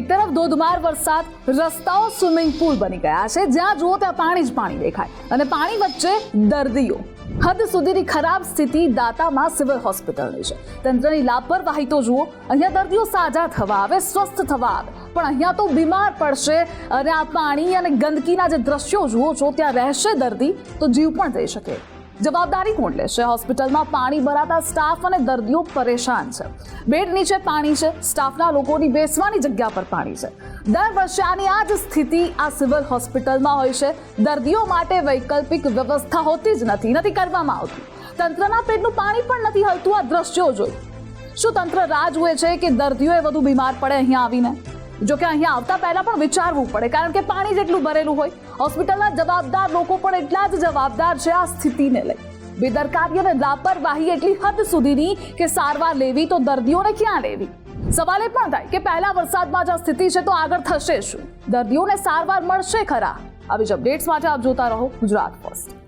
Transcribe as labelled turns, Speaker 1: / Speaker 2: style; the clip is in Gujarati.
Speaker 1: ધોધમાર વરસાદ, રસ્તાઓ સ્વિમિંગ પુલ બની ગયા છે, જ્યાં જુઓ ત્યાં પાણી જ પાણી દેખાય અને પાણી વચ્ચે દર્દીઓ. હદ સુધીની ખરાબ સ્થિતિ દાતામાં સિવિલ હોસ્પિટલની છે. તંત્રની લાપરવાહી તો જુઓ, અહીંયા દર્દીઓ સાજા થવા આવે, સ્વસ્થ થવા આવે, પણ અહીંયા તો બીમાર પડશે અને આ પાણી અને ગંદકીના જે દ્રશ્યો જુઓ છો, ત્યાં રહેશે દર્દી, તો જીવ પણ જઈ શકે. જવાબદારી કોણ લેશે? હોસ્પિટલમાં પાણી ભરાતા સ્ટાફ અને દર્દીઓ પરેશાન છે. બેડ નીચે પાણી છે. સ્ટાફના લોકોની બેસવાની જગ્યા પર પાણી છે. દર વર્ષે આની આ જ સ્થિતિ આ સિવિલ હોસ્પિટલમાં હોય છે. દર્દીઓ માટે વૈકલ્પિક વ્યવસ્થા હોતી જ નથી. નથી કરવામાં આવતી. તંત્રના પેટનું પાણી પણ નથી હલતું. આ દ્રશ્યો જોઈ. શું તંત્ર રાહ જુએ છે કે દર્દીઓએ વધુ બીમાર પડે અહીંયા આવીને? જો કે અહીંયા આવતા પહેલા પણ વિચારવું પડે, કારણ કે પાણી જેટલું ભરેલું હોય, હોસ્પિટલના જવાબદાર લોકો પણ એટલા જ જવાબદાર છે આ સ્થિતિને લઈ. બેદરકારી અને લાપરવાહી એટલી હદ સુધીની કે સારવાર લેવી તો દર્દીઓને ક્યાં લેવી? સવાલ એ પણ થાય કે પહેલા વરસાદમાં જ આ સ્થિતિ છે તો આગળ થશે શું? દર્દીઓને સારવાર મળશે ખરા? આવી જ અપડેટ્સ માટે આપ જોતા રહો ગુજરાત ફર્સ્ટ.